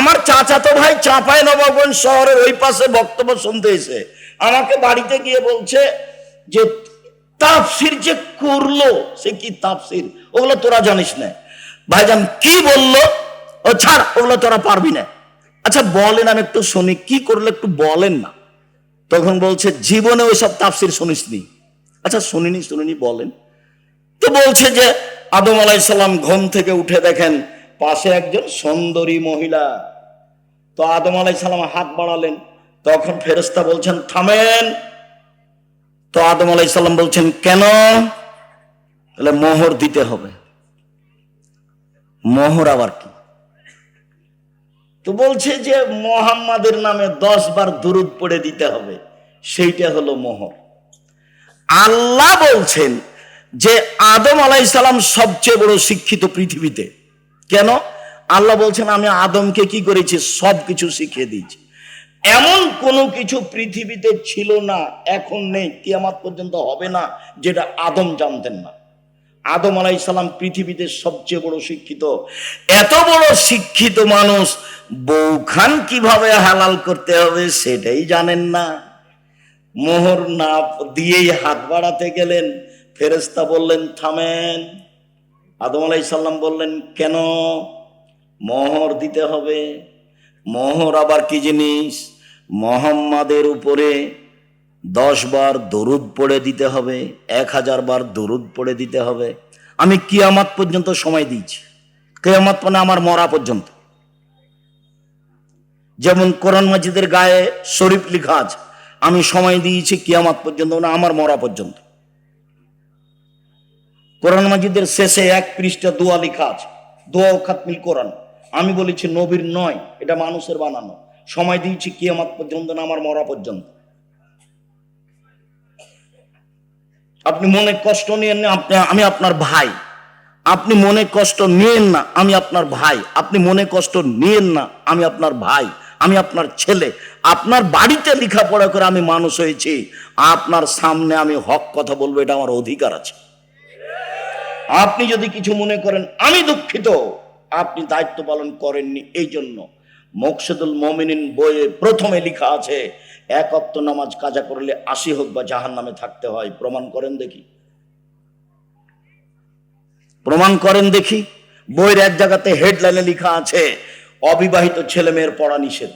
আমার চাচাতো ভাই চাঁপাই নবাবগঞ্জ শহরের ওই পাশে বক্তব্য শুনতে এসে আমাকে বাড়িতে গিয়ে বলছে যে তাফসির যে করল, সে কি তাফসির ওগুলো তোরা জানিস না। ভাইজান কি বলল? ও ছাড়, ওগুলো তোরা পারবি না। আচ্ছা বলেন, আমি একটু শুনি, কি করলে একটু বলেন না? তখন বলছে, জীবনে ওই সব তাফসির শুনিসনি আচ্ছা শুনিনি শুনিনি, বলেন। তো বলছে যে, আদম আলাইসাল্লাম ঘুম থেকে উঠে দেখেন, পাশে একজন সুন্দরী মহিলা। তো আদম আলাইসাল্লাম হাত বাড়ালেন। তখন ফেরেস্তা বলছেন, থামেন। তো আদম আলাইসাল্লাম বলছেন, কেন? তাহলে মোহর দিতে হবে। মোহর আবার কি? তো বলছে যে মোহাম্মদের নামে দশ বার দুরুদ পড়ে দিতে হবে। সেইটা হলো মোহর। আল্লাহ বলছেন যে আদম আলাইসালাম সবচেয়ে বড় শিক্ষিত পৃথিবীতে। কেন? আল্লাহ বলছেন, আমি আদমকে কি করেছি? সব কিছু শিখিয়ে দিয়েছি। এমন কোনো কিছু পৃথিবীতে ছিল না, এখন নেই, কিয়ামাত পর্যন্ত হবে না, যেটা আদম জানতেন না। আদম আলাইসালাম পৃথিবীতে সবচেয়ে বড় শিক্ষিত। এত বড় শিক্ষিত মানুষ বৌখান কীভাবে হালাল করতে হবে সেটাই জানেন না। মোহর না দিয়েই হাত বাড়াতে গেলেন ফেরেস্তা বললেন, থামেন। আদম আলাই সাল্লাম বললেন, কেন? মোহর দিতে হবে। মোহর আবার কি জিনিস? মোহাম্মাদের উপরে দশ বার দরুদ পড়ে দিতে হবে, এক হাজার বার দরুদ পড়ে দিতে হবে। আমি কিয়ামাত পর্যন্ত সময় দিয়েছি। কিয়ামাত মানে আমার মরা পর্যন্ত। যেমন কোরআন মাজিদের গায়ে শরীফ লিখা আছে, আমি সময় দিয়েছি কিয়ামাত পর্যন্ত, না আমার মরা পর্যন্ত। কোরআন মাজিদের শেষে এক পৃষ্ঠা দোয়া লেখা আছে দোয়া খাতমিল কোরআন। আমি বলেছি নবীর নয়, এটা মানুষের বানানো। সময় দিয়েছি কিয়ামাত পর্যন্ত না আমার মরা পর্যন্ত। আপনি মনে কষ্ট নিয়েন না, আপনি, আমি আপনার ভাই। আপনি মনে কষ্ট নিয়েন না, আমি আপনার ভাই। আপনি মনে কষ্ট নিয়েন না, আমি আপনার ভাই, আমি আপনার ছেলে। আপনার বাড়িতে লেখাপড়া করে আমি মানুষ হয়েছি। আপনার সামনে আমি হক কথা বলব, এটা আমার অধিকার আছে। আপনি যদি কিছু মনে করেন, আমি দুঃখিত। আপনি দায়িত্ব পালন করেননি এই জন্য মকসুদুল মমিনিন বইয়ে প্রথমে লেখা আছে, এক অক্ত নামাজ কাজা করলে আশি হোক বা জাহান নামে থাকতে হয়। প্রমাণ করেন দেখি। প্রমাণ করেন দেখি। বইয়ের এক জায়গাতে হেডলাইনে লেখা আছে, অবিবাহিত ছেলে মেয়ের পড়া নিষেধ।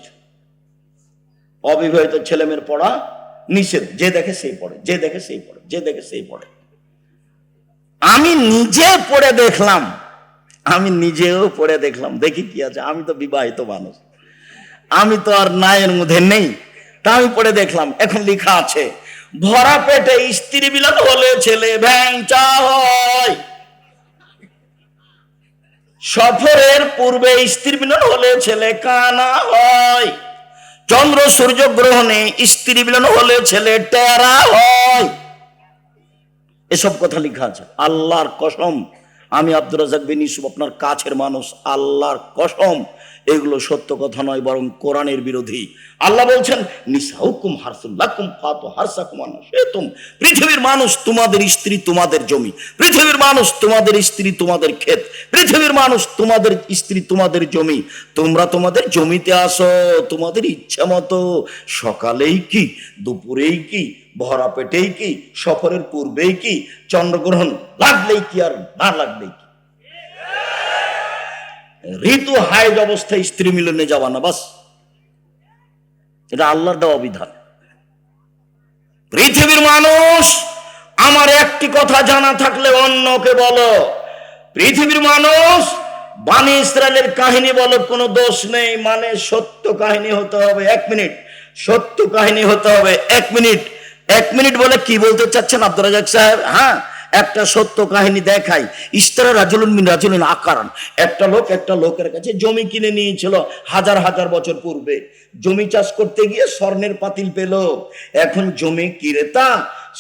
অবিবাহিত ছেলে মেয়ের পড়া নিষেধ। যে দেখে সেই পড়ে, যে দেখে সেই পড়ে, যে দেখে সেই পড়ে। আমি নিজে পড়ে দেখলাম। আমি নিজেও পড়ে দেখলাম, দেখি কি আছে। আমি তো বিবাহিত মানুষ। আমি তো আর নায়ের মধ্যে নেই। তা আমি পড়ে দেখলাম, এখন লেখা আছে, ভরা পেটে স্ত্রী বিলাত হলে ছেলে হয়। সফরের পূর্বে স্ত্রী মিলন হলে ছেলে কানা হয়। চন্দ্র সূর্য গ্রহণে স্ত্রী মিলন হলে ছেলে টেরা হয়। এসব কথা লেখা আছে। আল্লাহর কসম আমি আব্দুর রাজাক বিন ইউসুফ, আপনার কাছের মানুষ, আল্লাহর কসম, এগুলো সত্য কথা নয়, বরং কোরআনের বিরোধী। আল্লাহ বলছেন, নিসাউকুম হারসুল্লাকুম ফাতু হারসাকুম আনাশিতুম পৃথিবীর মানুষ তোমাদের স্ত্রী, তোমাদের জমি। পৃথিবীর মানুষ তোমাদের স্ত্রী, তোমাদের ক্ষেত। পৃথিবীর মানুষ তোমাদের স্ত্রী, তোমাদের জমি। তোমরা তোমাদের জমিতে আসো, তোমাদের ইচ্ছা মতো। সকালেই কি, দুপুরেই কি ভরা পেটেই কি? সফরের পূর্বেই কি? চন্দ্রগ্রহণ লাগলেই কি আর না লাগলেই কি? ঋতু হায়জ অবস্থায় স্ত্রী মিলনে যাওয়া না বাস। এটা আল্লাহর দেওয়া বিধান। পৃথিবীর মানুষ, আমার একটি কথা জানা থাকলে অন্যকে বলো। পৃথিবীর মানুষ, বাণী ইসরায়েলের কাহিনী বলো, কোনো দোষ নেই। মানে সত্য কাহিনী হতে হবে এক মিনিট। সত্য কাহিনী হতে হবে এক মিনিট। এক মিনিট বলে কি বলতে চাচ্ছেন আব্দুল রাজাক সাহেব? হ্যাঁ একটা সত্য কাহিনী দেখাই। ইস্তারা রাজুলুন মিন রাজুলুন আকারান। একটা লোক একটা লোকের কাছে জমি কিনে নিয়েছিল হাজার হাজার বছর পূর্বে। জমি চাষ করতে গিয়ে স্বর্ণের পাতিল পেল। এখন জমি ক্রেতা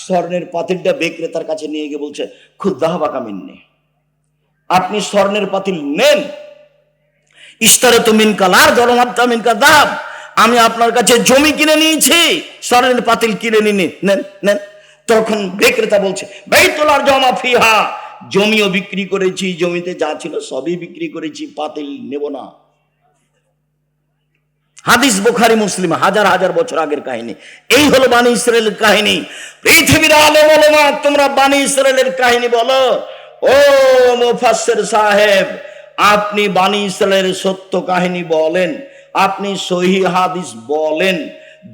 স্বর্ণের পাতিলটা বিক্রেতার কাছে নিয়ে গিয়ে বলছে খুব দাহবা কামিননে আপনি স্বর্ণের পাতিল নেন। ইস্তারে তো মিনকালার জলমাত্রা মিনকা দাব আমি আপনার কাছে জমি কিনে নিয়েছি, স্বর্ণের পাতিল কিনে নিনি নেন নেন। তখন বিক্রেতা বলছে বেতলার জমা ফিহা। জমিও বিক্রি করেছি, জমিতে যা ছিল সবই বিক্রি করেছি, পাতিল নেব না। হাদিস বোখারি, মুসলিম, হাজার হাজার বছর আগের কাহিনী। এই হলো বানি ইসরায়েলের কাহিনী। পৃথিবীর আলো বলো না তোমরা বানি ইসরায়েলের কাহিনী বলো। ও মুফাসসির সাহেব, আপনি বানি ইসরায়েলের সত্য কাহিনী বলেন। আপনি সহি হাদিস বলেন,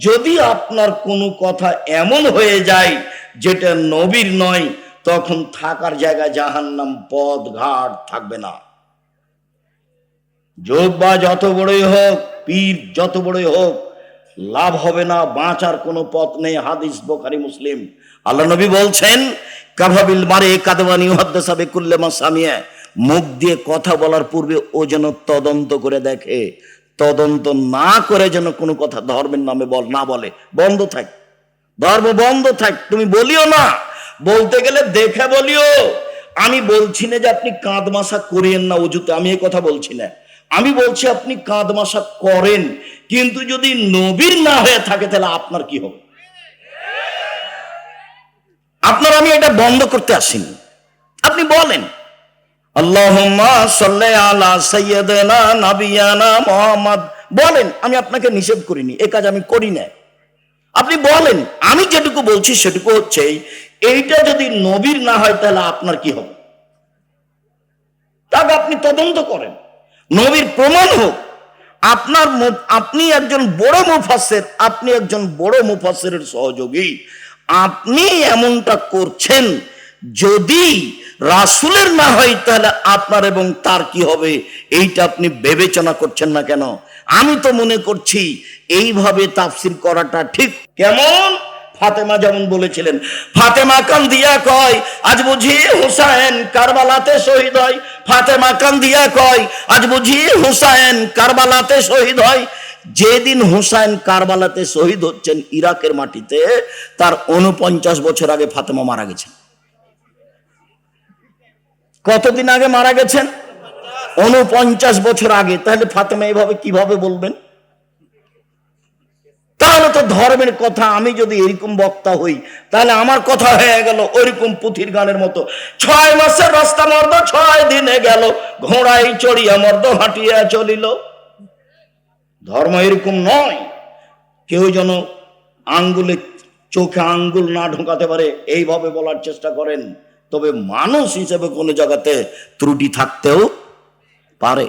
যদি আপনার কোনো কথা এমন হয়ে যায় যেটা নবীর নয়, তখন থাকার জায়গায় জাহান্নাম পথ ঘাট থাকবে না। যোগ বা যত বড়ই হোক, পীর যত বড়ই হোক, লাভ হবে না, বাঁচার কোনো পথ নেই, হাদিস বোখারি মুসলিম। আল্লাহ নবী বলছেন কাভাবিল মারে কাদবানি হদ্দাসাবে কুল্লেমা সামিয়া। মুখ দিয়ে কথা বলার পূর্বে ও যেন তদন্ত করে দেখে। তদন্ত না করে যেন কোনো কথা ধর্মের নামে বল, না বলে। বন্ধ থাক। ধর্ম বন্ধ থাক। তুমি বলিও না। বলতে গেলে দেখে বলিও। আমি বলছি না যে আপনি কাঁদ মাসা করিয়েন না উজুতে আমি এই কথা বলছি না। আমি বলছি আপনি কাঁদ মাসা করেন। কিন্তু যদি নবীর না হয়ে থাকে তাহলে আপনার কি হবে? আপনার আমি এটা বন্ধ করতে আসিনি। আপনি বলেন। আল্লাহুম্মা সাল্লি আলা সাইয়্যিদিনা নাবিয়ানা মুহাম্মদ। বলেন, আমি আপনাকে নিষেধ করিনি, এ কাজ আমি করি না আপনি বলেন, আমি যেটুকু বলছি সেটুকু হচ্ছে, এইটা যদি নবীর না হয় তাহলে আপনার কি হবে? তাকে আপনি তদন্ত করেন। নবীর প্রমাণ হোক, আপনার আপনি একজন বড় মুফাসের আপনি একজন বড় মুফাসের সহযোগী। আপনি এমনটা করছেন যদি রাসুলের না হয় তাহলে আপনার এবং তার কি হবে? এইটা আপনি বিবেচনা করছেন না কেন? আমি তো মনে করছি এইভাবে তাফসির করাটা ঠিক। কেমন? ফাতেমা যেমন বলেছিলেন, ফাতেমা কান্দিয়া কয়, আজ বুঝি হুসাইন কারবালাতে শহীদ হয়। ফাতেমা কান্দিয়া কয়, আজ বুঝি হুসাইন কারবালাতে শহীদ হয়। যেদিন হুসাইন কারবালাতে শহীদ হচ্ছেন ইরাকের মাটিতে, তার উনপঞ্চাশ বছর আগে ফাতেমা মারা গেছেন। কতদিন আগে মারা গেছেন? উনপঞ্চাশ বছর আগে। তাহলে ফাতেমা এইভাবে কীভাবে বলবেন? তাহলে তো ধর্মের কথা, আমি যদি এরকম বক্তা হই, তাহলে আমার কথা হয়ে গেল ওইরকম পুথির গানের মতো। ছয় মাসের রাস্তা মর্দ, ছয় দিনে গেল ঘোড়াই চড়িয়া মর্দ, হাঁটিয়া চলিল। ধর্ম এরকম নয়। কেউ যেন আঙ্গুলে, চোখে আঙ্গুল না ঢোকাতে পারে, এইভাবে বলার চেষ্টা করেন। তবে মানুষ হিসেবে কোনো জায়গাতে ত্রুটি থাকতেও পারে।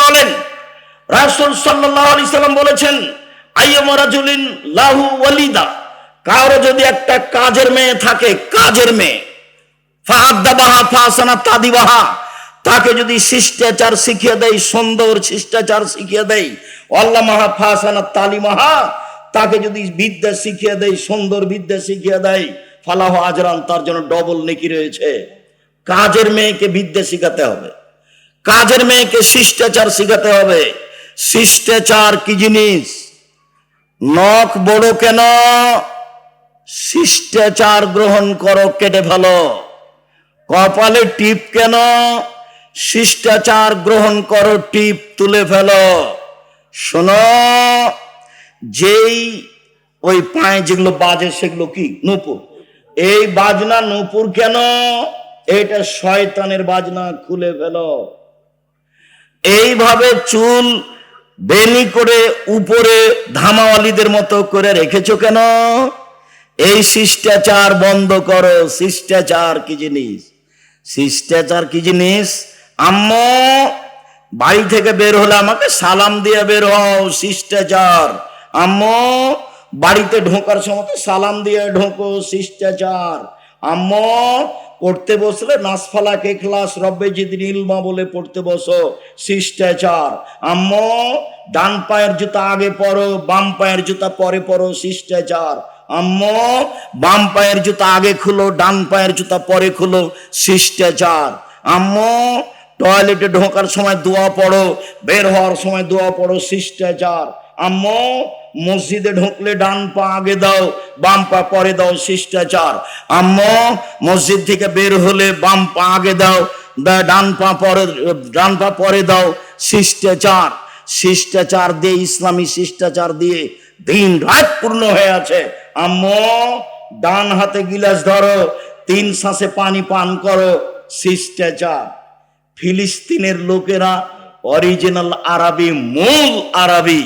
বলেন, রাসুল সাল্লাম বলেছেন কারও যদি একটা কাজের মেয়ে থাকে, কাজের মেয়ে ফাহাদ্দাবাহা ফাসানা তাদিবাহা, তাকে যদি শিষ্টাচার শিখিয়ে দেয়, সুন্দর শিষ্টাচার শিখিয়ে দেয় আল্লাহ মাহা ফাসানা তালিমাহা তাকে যদি বিদ্যা শিখিয়ে দেয়, সুন্দর বিদ্যা শিখিয়ে দেয়, ফালাহ আজরান তার জন্য ডবল নেকি রয়েছে। কাজের মেয়েকে বিদ্যা শিখাতে হবে। কাজের মেয়েকে শিষ্টাচার শিখাতে হবে। শিষ্টাচার কি জিনিস? নখ বড় কেন? শিষ্টাচার গ্রহণ করো, কেটে ফেলো। কপালে টিপ কেন? শিষ্টাচার গ্রহণ করো, টিপ তুলে ফেলো। শোনো যেই ওই পায়ে যেগুলো বাজে সেগুলো কি? নূপুর। এই বাজনা নূপুর কেন? এটা শয়তানের বাজনা খুলে ফেলো। এইভাবে চুল বেনি করে উপরে ধামাওয়ালিদের মতো করে রেখেছো কেন? এই শিষ্টাচার বন্ধ করো। শিষ্টাচার কি জিনিস? শিষ্টাচার কি জিনিস? আম্মু, বাড়ি থেকে বের হলে আমাকে সালাম দিয়ে বের হও। শিষ্টাচার আম্মু, বাড়িতে ঢোকার সময় সালাম দিয়ে ঢোকো, শিষ্টাচার। আম্মু, পড়তে বসলে নাসফালা কে ক্লাস, রব্বে জিদিন ইলমা বলে পড়তে বসো, শিষ্টাচার। আম্মু, ডান পায়ের জুতা আগে পরো, বাম পায়ের জুতা পরে পরো, শিষ্টাচার। আম্মু, বাম পায়ের জুতা আগে খুলো, ডান পায়ের জুতা পরে খুলো, শিষ্টাচার। আম্মু, টয়লেটে ঢোকার সময় দোয়া পড়ো, বের হওয়ার সময় দোয়া পড়ো, শিষ্টাচার। আম্মু, মসজিদে ঢুকলে ডান পা আগে দাও, বাম পা পরে দাও শিষ্টাচার। আম্মু, মসজিদ থেকে বের হলে বাম পা আগে দাও ডান পা পরে ডান পা পরে দাও শিষ্টাচার। শিষ্টাচার দিয়ে, ইসলামী শিষ্টাচার দিয়ে দিন রাত পূর্ণ হয়ে আছে। আম্মু, ডান হাতে গিলাস ধরো, তিন শ্বাসে পানি পান করো, শিষ্টাচার। ফিলিস্তিনের লোকেরা অরিজিনাল আরবি, মূল আরবি।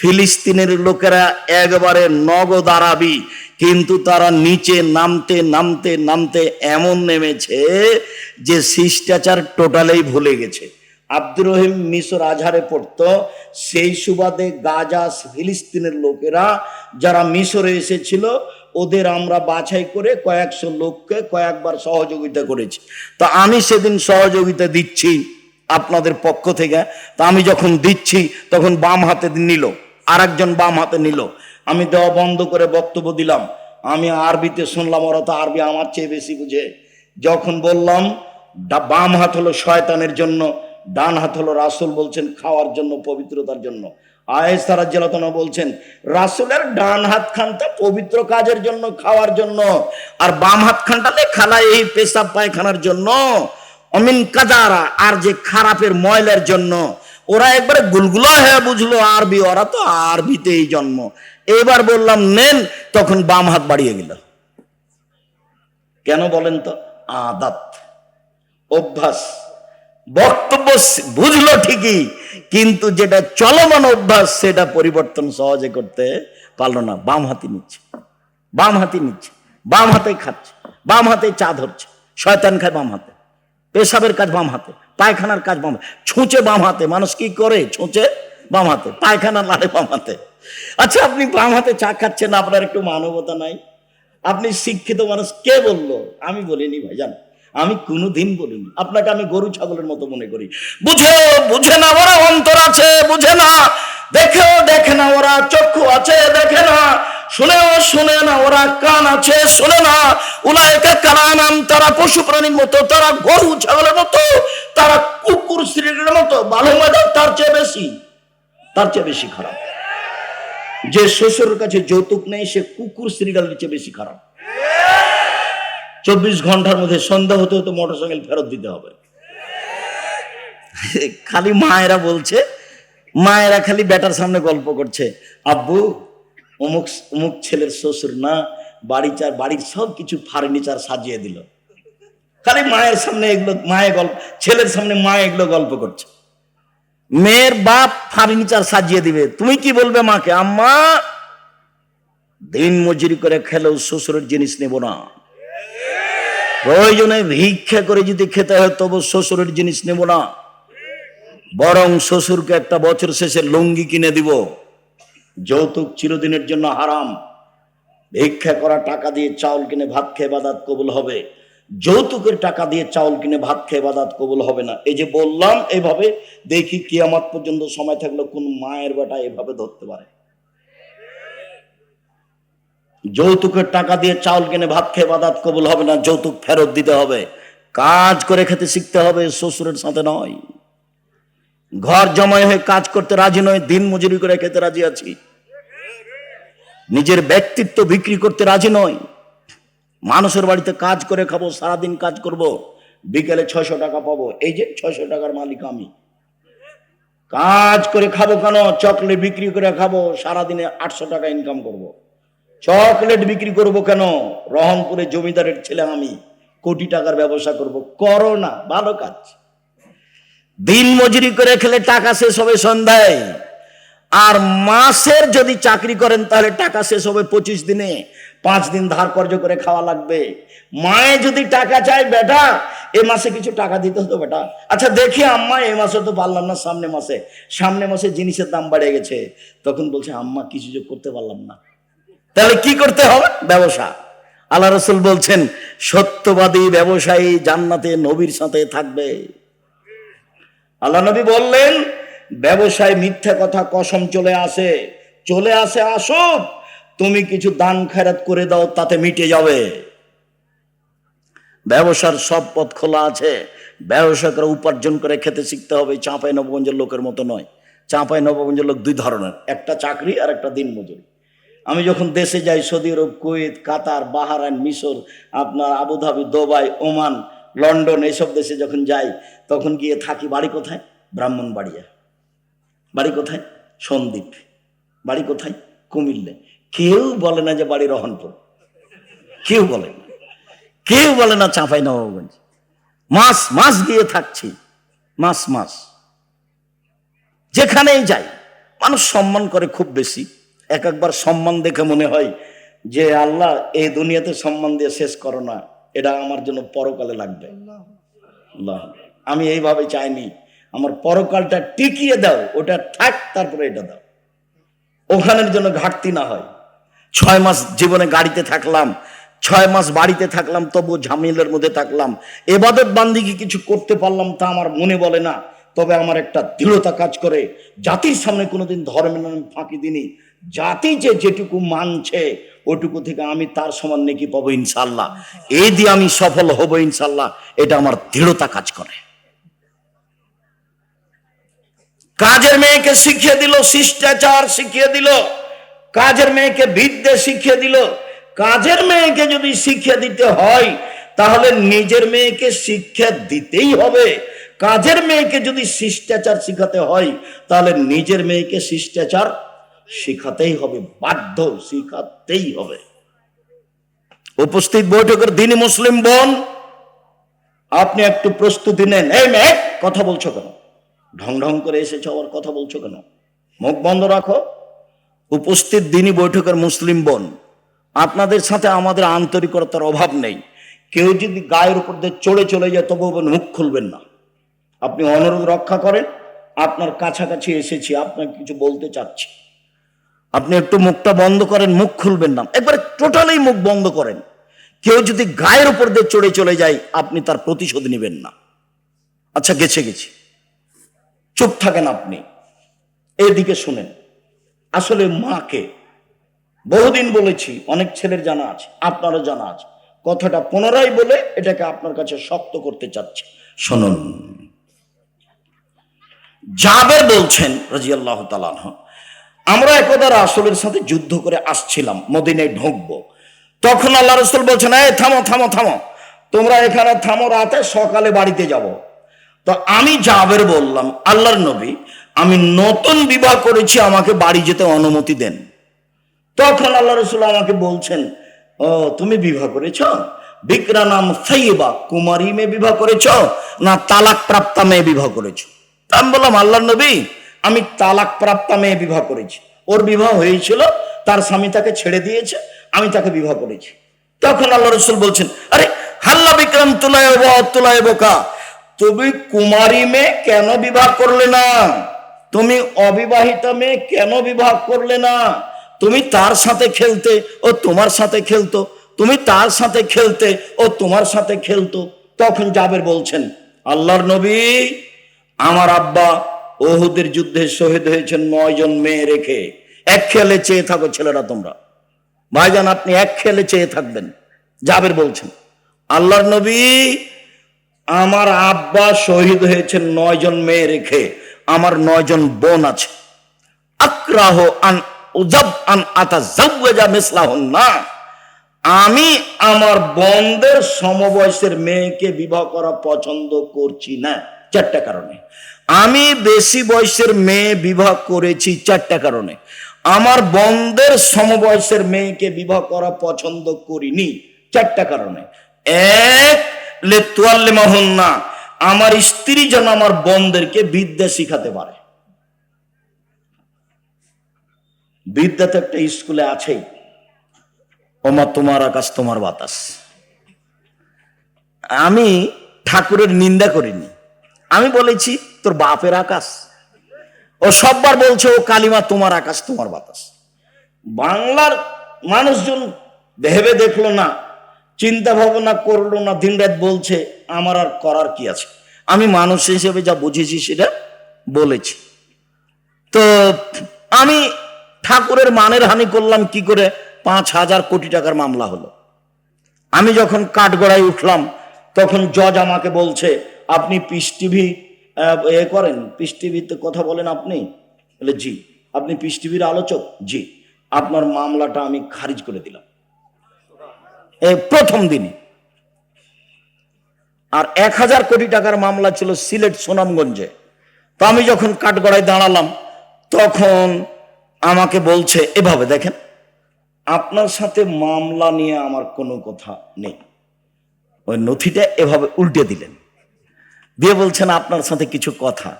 ফিলিস্তিনের লোকেরা একবারে নগদ আরবি, কিন্তু তারা নিচে নামতে নামতে নামতে এমন নেমেছে যে শিষ্টাচার টোটালেই ভুলে গেছে। আব্দুর রহিম মিশর আজহারে পড়তো, সেই সুবাদে গাজা ফিলিস্তিনের লোকেরা যারা মিশরে এসেছিল, ওদের আমরা বাছাই করে কয়েকশো লোককে কয়েকবার সহযোগিতা করেছি। তো আমি সেদিন সহযোগিতা দিচ্ছি আপনাদের পক্ষ থেকে। তা আমি যখন দিচ্ছি, তখন বাম হাতে নিল। আর একজন বাম হাতে নিল। আমি দেওয়া বন্ধ করে বক্তব্য দিলাম। আমি আরবিতে শুনলাম, ওরা তো আরবি আমার চেয়ে বেশি বুঝে। যখন বললাম বাম হাত হলো শয়তানের জন্য, ডান হাত হলো রাসুল, বলছেন, খাওয়ার জন্য, পবিত্রতার জন্য। আয়েস তারা জেলাতনা বলছেন, রাসুলের ডান হাত খানটা পবিত্র কাজের জন্য, খাওয়ার জন্য। আর বাম হাত খানটা খালা এই পেশাব পায়খানার জন্য। অমিন কাদারা আর যে খারাপের ময়লার জন্য। ওরা একবারে গুলগুলো হ্যাঁ বুঝলো, আরবি, ওরা তো আরবিতেই জন্ম। এবার বললাম, নেন। তখন বাম হাত বাড়িয়ে গেল। কেন বলেন তো? আদাত, অভ্যাস। বক্তব্য বুঝলো ঠিকই, কিন্তু যেটা চলমান অভ্যাস, সেটা পরিবর্তন সহজে করতে পারল না। বাম হাতি নিচ্ছে, বাম হাতি নিচ্ছে, বাম হাতে খাচ্ছে, বাম হাতে চা ধরছে, শয়তান খায় বাম হাতে। পেশাবের কাজ বাম হাতে, পায়খানার কাজ বাম ছুঁচে বাম হাতে, মানুষ কি করে? ছুঁচে বাম হাতে পায়খানা লাড়ে বাম হাতে। আচ্ছা আপনি বাম হাতে চা খাচ্ছেন, আপনার একটু মানবতা নাই। আপনি শিক্ষিত মানুষ, কে বলল? আমি বলিনি ভাই ভাইজান, আমি কোনোদিন বলিনি। আপনাকে আমি গরু ছাগলের মতো মনে করি। বুঝে বুঝে না ওরা অন্তর আছে, বুঝে না। দেখেও দেখে না ওরা, চক্ষু আছে, দেখে না। শুনেও শুনে না, ওরা কান আছে, শুনে না। উলায়কা কালানাম তারা পশু প্রাণীর মতো, তারা গরু, ছাগলের মতো, তারা কুকুর শ্রীর মতো ভালো মজা তার চেয়ে বেশি, তার চেয়ে বেশি খারাপ। যে শ্বশুরের কাছে যৌতুক নেই, সে কুকুর শ্রীগালের চেয়ে বেশি খারাপ। চব্বিশ ঘণ্টার মধ্যে সন্ধ্যা হতে হতে মোটরসাইকেল ফেরত দিতে হবে। খালি মায়েরা বলছে, মায়েরা খালি বেটার সামনে গল্প করছে, আব্বু অমুক অমুক ছেলের শ্বশুর না, বাড়ি চার, বাড়ির সব কিছু ফার্নিচার সাজিয়ে দিল। খালি মায়ের সামনে এগুলো, মায়ের গল্প, ছেলের সামনে মা এগুলো গল্প করছে। মেয়ের বাপ ফার্নিচার সাজিয়ে দিবে। তুমি কি বলবে মাকে? আম্মা, দিন মজুরি করে খেলেও শ্বশুরের জিনিস নেব না। প্রয়োজনে ভিক্ষা করে যদি খেতে হয়, তবু শ্বশুরের জিনিস নেব না। বরং শ্বশুরকে একটা বছর শেষে লুঙ্গি কিনে দিব। যৌতুক চিরদিনের জন্য হারাম। ভিক্ষা করা টাকা দিয়ে চাউল কিনে ভাত খেয়ে বাদাত কবুল হবে। যৌতুকের টাকা দিয়ে চাউল কিনে ভাত খেয়ে বাদাত কবুল হবে না। এই যে বললাম এইভাবে দেখি কিয়ামত পর্যন্ত সময় থাকলে কোন মায়ের বেটা এভাবে ধরতে পারে। যৌতুকের টাকা দিয়ে চাউল কিনে ভাত খেয়ে বাদাত কবুল হবে না, যৌতুক ফেরত দিতে হবে। কাজ করে খেতে শিখতে হবে, শ্বশুরের সাথে নয়। ঘর জমায় হয়ে কাজ করতে রাজি নয়, দিন মজুরি করে খেতে রাজি আছি। নিজের ব্যক্তিত্ব বিক্রি করতে রাজি নয়। মানুষের বাড়িতে কাজ করে খাব, সারাদিন কাজ করব, বিকেলে ছয়শো টাকা পাবো। এই যে ছয়শো টাকার মালিক আমি। কাজ করে খাব কেন? চকলেট বিক্রি করে খাব, সারাদিনে আটশো টাকা ইনকাম করব। চকলেট বিক্রি করব কেন? রহনপুরে জমিদারের ছেলে আমি। কোটি টাকার ব্যবসা করব। করো না, ভালো কাজ। দিন মজুরি করে খেলে টাকা শেষ হবে সন্ধ্যায়। আর মাসের যদি চাকরি করেন, তাহলে টাকা শেষ হবে পঁচিশ দিনে। পাঁচ দিন ধার কর্য করে খাওয়া লাগবে। মায়ে যদি টাকা চায়, বেটা, এ মাসে কিছু টাকা দিতে হতো, বেটা। আচ্ছা দেখি আম্মা, এ মাসে তো পারলাম না, সামনে মাসে। সামনে মাসে জিনিসের দাম বেড়ে গেছে। তখন বলছে, আম্মা, কিছু যে করতে পারলাম না। তাহলে কি করতে হবে? ব্যবসা। আল্লাহ রসুল বলছেন, সত্যবাদী ব্যবসায়ী জান্নাতে, নবীর সাথে থাকবে। আল্লাহ নবী বললেন ব্যবসায় মিথ্যা কথা কসম চলে আসে। চলে আসে, আসুক। তুমি কিছু দান খেরাত করে দাও, তাতে মিটে যাবে। ব্যবসার সব পথ খোলা আছে। ব্যবসা উপার্জন করে খেতে শিখতে হবে। চাঁপাই নবগঞ্জের লোকের মতো নয়। চাঁপাই নবগঞ্জের লোক দুই ধরনের। একটা চাকরি আর একটা দিন মজুরি। আমি যখন দেশে যাই, Saudi Arab, Kuwait, Qatar, Bahrain, মিশর, আপনার আবুধাবি, দুবাই, ওমান, লন্ডন, এইসব দেশে যখন যাই, তখন গিয়ে থাকি বাড়ি কোথায়? ব্রাহ্মণবাড়িয়া। বাড়ি কোথায়? সন্দ্বীপ বাড়ি কোথায়? কুমিল্লে কেউ বলে না যে বাড়ি রহনপুর। কেউ বলে না। কেউ বলে না চাঁপাই নবাবগঞ্জ। মাস মাস দিয়ে থাকছি। মাস মাস। যেখানেই যাই মানুষ সম্মান করে খুব বেশি। এক একবার সম্মান দেখে মনে হয় যে আল্লাহ এই দুনিয়াতে সম্মান দিয়ে শেষ করো না। এটা আমার জন্য পরকালে লাগবে। আমি এইভাবে চাইনি আমার পরকালটা টিকিয়ে দাও, ওটা থাক, তারপরে এটা দাও। ওখানের জন্য ঘাটতি না হয়। ছয় মাস জীবনে গাড়িতে থাকলাম, ছয় মাস বাড়িতে থাকলাম তবু ঝামেলের মধ্যে থাকলাম। এবাদত বান্দিকে কিছু করতে পারলাম তা আমার মনে বলে না, তবে আমার একটা দৃঢ়তা কাজ করে, জাতির সামনে কোনোদিন ধর্মের নামে ফাঁকি দিনি জাতি যে যেটুকু মানছে, ওটুকু থেকে আমি তার সমান নেকি পাবো ইনশাল্লাহ এই দিয়ে আমি সফল হব ইনশাল্লাহ এটা আমার দৃঢ়তা কাজ করে। কাজের মেয়েকে শিখিয়ে দিল, শিষ্টাচার শিখিয়ে দিল, কাজের মেয়েকে বিদ্যে শিখিয়ে দিল। কাজের মেয়েকে যদি শিক্ষা দিতে হয়, তাহলে নিজের মেয়েকে শিক্ষা দিতেই হবে। কাজের মেয়েকে যদি শিষ্টাচার শিখাতে হয়, তাহলে নিজের মেয়েকে শিষ্টাচার শিখাতেই হবে, বাধ্য শিখাতেই হবে। উপস্থিত বৈঠকের দিনই মুসলিম বোন, আপনি একটু প্রস্তুতি নেন। এই মেয়ে, কথা বলছো কেন? ঢং ঢং করে এসেছ, আবার কথা বলছো কেন? মুখ বন্ধ রাখো। উপস্থিত দিনই বৈঠকের মুসলিম বোন। আপনাদের সাথে আমাদের আন্তরিকতার অভাব নেই। কেউ যদি গায়ের উপর দিয়ে চড়ে চলে যায় তবু মুখ খুলবেন না। আপনি অনুরোধ রক্ষা করেন। আপনার কাছাকাছি এসেছি, আপনাকে কিছু বলতে চাচ্ছি। আপনি একটু মুখটা বন্ধ করেন, মুখ খুলবেন না। একবারে টোটালি মুখ বন্ধ করেন। কেউ যদি গায়ের উপর দিয়ে চড়ে চলে যায়, আপনি তার প্রতিশোধ নেবেন না। আচ্ছা গেছে গেছে। চুপ থাকেন আপনি। এদিকে শুনেন। আসলে মাকে বহুদিন বলেছি, অনেক ছেলের জানা আছে, আপনারও জানা আছে। কথাটা পুনরায় বলে এটাকে আপনার কাছে শক্ত করতে চাচ্ছি। শুনুন। জাবের বলছেন রাজিয়াল্লাহ তালাহ আমরা একদা রাসুলের সাথে যুদ্ধ করে আসছিলাম, মদিনায় ঢুকবো। তখন আল্লাহ রসুল বলছেন, এই থামো থামো থামো। তোমরা এখানে থামো, রাতে সকালে বাড়িতে যাব। তো আমি জাবের বললাম, আল্লাহর নবী, আমি নতুন বিবাহ করেছি, আমাকে বাড়ি যেতে অনুমতি দেন। তখন আল্লাহ রসুল আমাকে বলছেন, ও, তুমি বিবাহ করেছ? বিক্রা নাম কুমারী মেয়ে বিবাহ করেছ? না তালাক প্রাপ্তা মেয়ে বিবাহ করেছ? আমি বললাম আল্লাহ নবী, আমি তালাক প্রাপ্তা মেয়ে বিবাহ করেছি। ওর বিবাহ হয়েছিল, তার স্বামী তাকে ছেড়ে দিয়েছে, আমি তাকে বিবাহ করেছি। তখন আল্লাহ রসুল বলছেন, আরে, হাল্লা বিক্রম তুলায় তুলায় বোকা তুমি কুমারী মেয়ে কেন বিবাহ করলে না? তুমি অবিবাহিতা মেয়ে কেন বিবাহ করলে না? তুমি তার সাথে খেলতে ও তোমার সাথে খেলতো। তুমি তার সাথে খেলতে ও তোমার সাথে খেলতো। তখন জাবের বলছেন, আল্লাহর নবী, আমার আব্বা ওহুদের যুদ্ধে শহীদ হয়েছেন নয় জন মেয়ে রেখে। এক খেলে চেয়ে থাকো ছেলেরা তোমরা। ভাইজান, আপনি এক খেলে চেয়ে থাকবেন। জাবের বলছেন, আল্লাহর নবী আমার আব্বা শহীদ হয়েছে নয় জন মেয়ে রেখে। আমার নয় জন বোন আছে। আক্রাহ আন আন আতা না। আমি আমার বোনদের সমবয়সের মেয়েকে বিবাহ করা পছন্দ করছি না, চারটা কারণে। আমি বেশি বয়সের মেয়ে বিবাহ করেছি চারটা কারণে। আমার বন্ধের সমবয়সের মেয়েকে বিবাহ করা পছন্দ করিনি, চারটা কারণে। এক আমার স্ত্রী যেন আমার বোনদেরকে বিদ্যা শিখাতে পারে। বিদ্যা তো একটা স্কুলে আছেই। ওমা, তোমার আকাশ, তোমার বাতাস। আমি ঠাকুরের নিন্দা করিনি। আমি বলেছি, তোর বাপের আকাশ। ও সববার বলছে, ও কালিমা, তোমার আকাশ, তোমার বাতাস। বাংলার মানুষজন ভেবে দেখল না চিন্তা ভাবনা করল না, দিনরাত বলছে, আমার আর করার কি আছে? আমি মানুষ হিসেবে যা বুঝেছি সেটা বলেছি। তো আমি ঠাকুরের মানের হানি করলাম, কি করে? পাঁচ হাজার কোটি টাকার মামলা হলো। আমি যখন কাঠগড়ায় উঠলাম, তখন জজ আমাকে বলছে, আপনি পিস টিভি এ করেন, পিস টিভিতে কথা বলেন আপনি? বলে, জি। আপনি পিস টিভির আলোচক? জি। আপনার মামলাটা আমি খারিজ করে দিলাম। প্রথম দিনই আর এক হাজার কোটি টাকার মামলা ছিল সিলেট সুনামগঞ্জে। তো আমি যখন কাঠগড়ায় দাঁড়ালাম, তখন আমাকে বলছে, এভাবে দেখেন, আপনার সাথে মামলা নিয়ে আমার কোনো কথা নেই। ওই নথিটা এভাবে উল্টে দিলেন। দিয়ে বলছেন, আপনার সাথে কিছু কথা।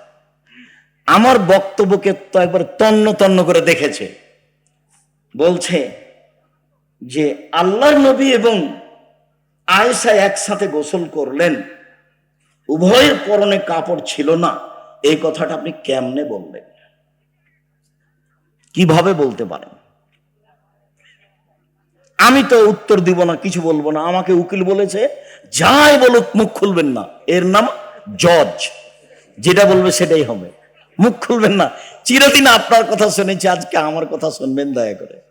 আমার বক্তব্যকে তো একবার তন্ন তন্ন করে দেখেছে। বলছে যে আল্লাহর নবী এবং আয়েশা একসাথে গোসল করলেন, উভয়ের পরনে কাপড় ছিল না। এই কথাটা আপনি কেমনে বললেন? কীভাবে বলতে পারেন? আমি তো উত্তর দিব না, কিছু বলব না, আমাকে উকিল বলেছে, যাই বলুক, মুখ খুলবেন না। এর নাম জজ। যেটা বলবে সেটাই হবে। মুখ খুলবেন না। চিরদিন আপনার কথা শুনেছি, আজকে আমার কথা শুনবেন, দয়া করে।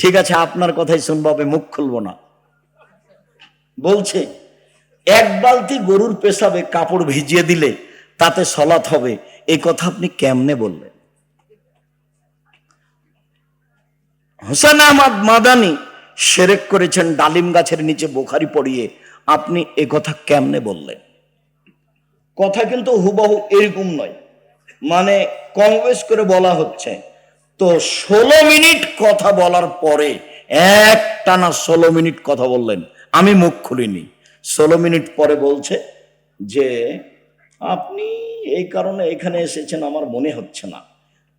ঠিক আছে, আপনার কথাই শুনব হবে মুখ খুলবো না। বলছে, এক বালতি গরুর পেশাবে কাপড় ভিজিয়ে দিলে তাতে সলাৎ হবে, এই কথা আপনি কেমনে বললেন? হোসেন আহমদ মাদানি সেরেক করেছেন ডালিম গাছের নিচে বোখারি পড়িয়ে, আপনি এ কথা কেমনে বললেন? কথা কিন্তু হুবহু এরকম নয় মানে বেশ করে বলা হচ্ছে। তো ষোলো মিনিট কথা বলার পরে এক টানা ষোলো মিনিট কথা বললেন। আমি মুখ খুলিনি। ষোলো মিনিট পরে বলছে যে, আপনি এই কারণে এখানে এসেছেন, আমার মনে হচ্ছে না।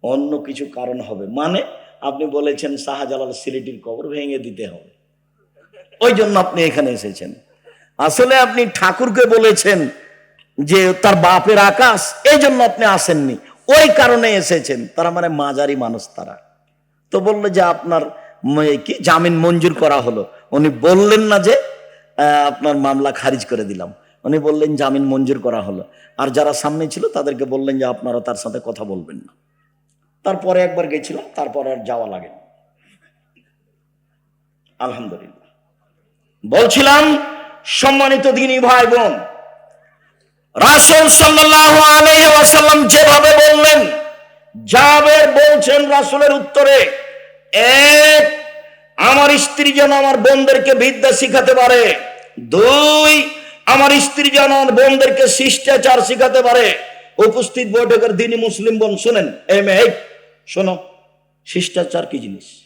অন্য কিছু কারণ হবে। মানে আপনি বলেছেন, শাহজালাল সিলেটির কবর ভেঙে দিতে হবে। ওই জন্য আপনি এখানে এসেছেন। আসলে আপনি ঠাকুরকে বলেছেন যে, তার বাপের আকাশ। এই জন্য আপনি আসেননি। ওই কারণে এসেছেন। তারা মানে মাঝারি মানুষ তারা। তো বলল যে আপনার কি? জামিন মঞ্জুর করা হলো। উনি বললেন না যে আপনার মামলা খারিজ করে দিলাম। উনি বললেন জামিন মঞ্জুর করা হলো। আর যারা সামনে ছিল তাদেরকে বললেন যে আপনারা তার সাথে কথা বলবেন না। তারপরে একবার গেছিলাম তারপরে আর যাওয়া লাগে আলহামদুলিল্লাহ। বলছিলাম, সম্মানিত দিনী ভাই বোন রাসূল সাল্লাল্লাহু আলাইহি ওয়াসাল্লাম যেভাবে বললেন জাবের বলছেন রাসুলের উত্তরে এক আমার স্ত্রী যেন আমার বোনদেরকে বিদ্যা শিখাতে পারে দুই আমার স্ত্রী যেন আমার বোনদেরকে শিষ্টাচার শিখাতে পারে। উপস্থিত বৈঠকের দিনী মুসলিম বোন শুনেন এই মেয়ে এই, শোনো শিষ্টাচার কি জিনিস?